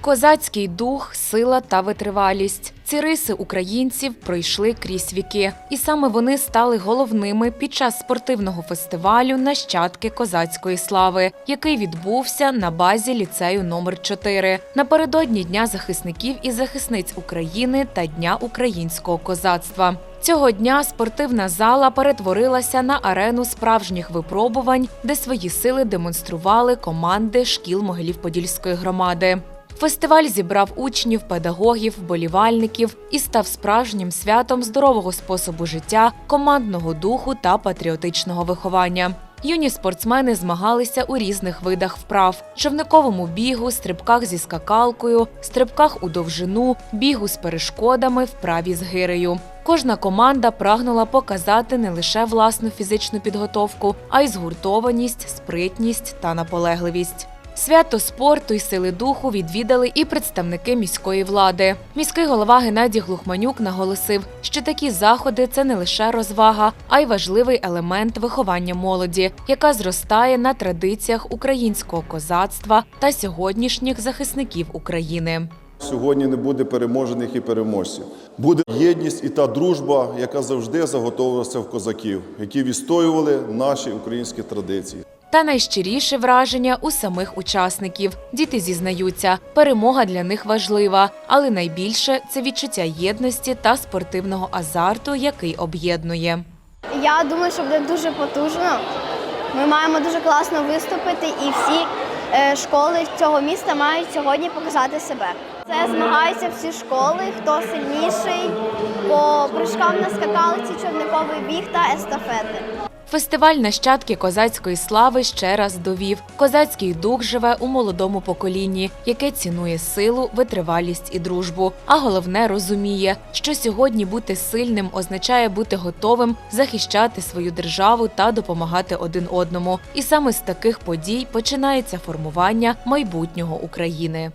Козацький дух, сила та витривалість. Ці риси українців пройшли крізь віки, і саме вони стали головними під час спортивного фестивалю Нащадки козацької слави, який відбувся на базі ліцею номер 4 напередодні Дня захисників і захисниць України та Дня українського козацтва. Цього дня спортивна зала перетворилася на арену справжніх випробувань, де свої сили демонстрували команди шкіл Могилів-Подільської громади. Фестиваль зібрав учнів, педагогів, вболівальників і став справжнім святом здорового способу життя, командного духу та патріотичного виховання. Юні спортсмени змагалися у різних видах вправ: човниковому бігу, стрибках зі скакалкою, стрибках у довжину, бігу з перешкодами, вправі з гирею. Кожна команда прагнула показати не лише власну фізичну підготовку, а й згуртованість, спритність та наполегливість. Свято спорту й сили духу відвідали і представники міської влади. Міський голова Геннадій Глухманюк наголосив, що такі заходи це не лише розвага, а й важливий елемент виховання молоді, яка зростає на традиціях українського козацтва та сьогоднішніх захисників України. Сьогодні не буде переможених і переможців. Буде єдність і та дружба, яка завжди заготовилася в козаків, які відстоювали наші українські традиції. Та найщиріше враження у самих учасників. Діти зізнаються, перемога для них важлива, але найбільше це відчуття єдності та спортивного азарту, який об'єднує. Я думаю, що буде дуже потужно. Ми маємо дуже класно виступити, і всі е, школи цього міста мають сьогодні показати себе. Це змагаються всі школи, хто сильніший по прыжкам на скакалиці, човниковий біг та естафети. Фестиваль нащадки козацької слави ще раз довів. Козацький дух живе у молодому поколінні, яке цінує силу, витривалість і дружбу. А головне розуміє, що сьогодні бути сильним означає бути готовим захищати свою державу та допомагати один одному. І саме з таких подій починається формування майбутнього України.